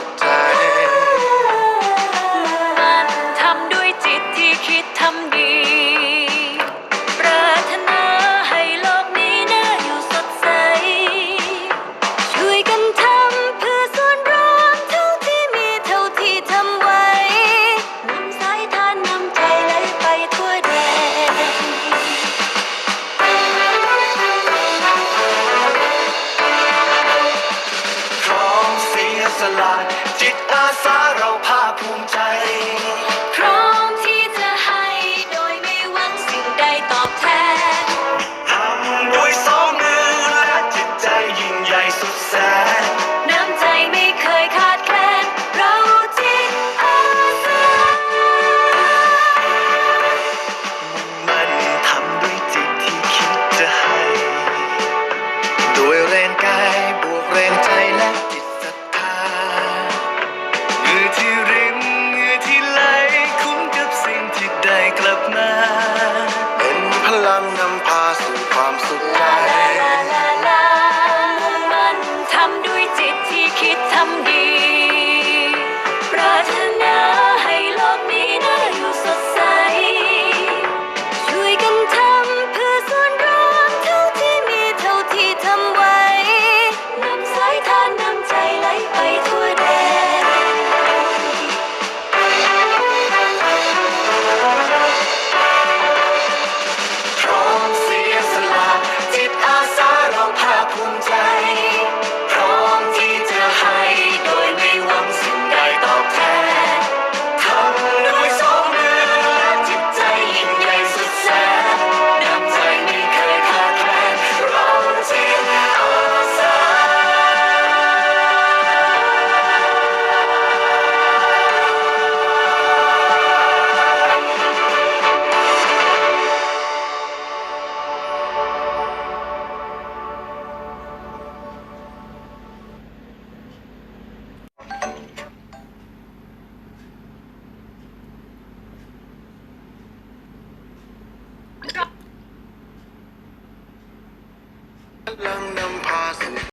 ข สียสละจิตอาสาเราภาคภูมิใจ พร้อมที่จะให้โดยไม่หวังสิ่งใดตอบแทน ทำด้วยสองมือและจิตใจยิ่งใหญ่สุดแสน น้ำใจไม่เคยขาดแคลน เราจิตอาสา มันทำด้วยจิตที่คิดจะให้โดยแรงกายบวกแรงใจ ที่รินเหงื่อที่ไหลคุ้มกับสิ่งที่ได้กลับมา เป็นพลังนำ พลังนำพา